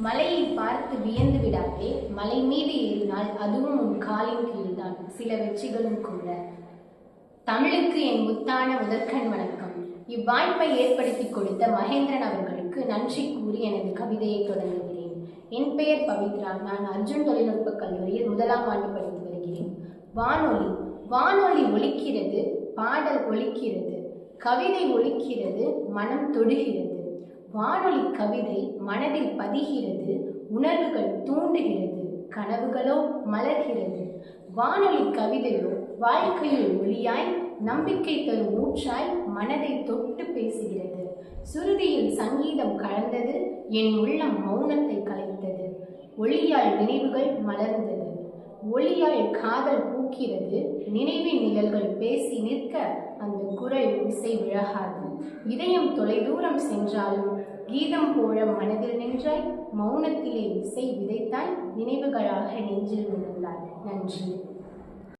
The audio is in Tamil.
மலையை பார்த்து வியந்து விடாதே மலை மீது ஏறினால் அதுவும் உன் காலின் கீழ்தான் சில வெற்றிகளும் கூட. தமிழுக்கு என் முத்தான முதற்கண் வணக்கம். இவ்வாய்ப்பை ஏற்படுத்தி கொடுத்த மகேந்திரன் அவர்களுக்கு நன்றி கூறி எனது கவிதையை தொடங்குகிறேன். என் பெயர் பவித்ரா. நான் அர்ஜுன் தொழில்நுட்பக் கல்லூரியில் முதலாம் ஆண்டு படித்து வருகிறேன். வானொலி. வானொலி ஒலிக்கிறது பாடல் ஒலிக்கிறது. கவிதை ஒலிக்கிறது மனம் தொடுகிறது. வானொலி கவிதை மனதில் பதிகிறது உணர்வுகள் தூண்டுகிறது கனவுகளோ மலர்கிறது. வானொலி கவிதையோ வாழ்க்கையில் ஒளியாய் நம்பிக்கை தரும் ஊற்றாய் மனதை தொட்டு பேசுகிறது. சுருதியில் சங்கீதம் கலந்தது என் உள்ளம் மௌனத்தை கலைத்தது. ஒளியால் நினைவுகள் மலர்ந்தது. ஒளியால் காதல் பூக்கிறது. நினைவின் நிழல்கள் பேசி நிற்க அந்த குரல் இசை விழகாது. இதயம் தொலைதூரம் சென்றாலும் கீதம் போல மனதில் நின்றாய். மௌனத்திலே இசை விதைத்தாய். நினைவுகளாக நெஞ்சில் விழுந்தாய். நன்றி.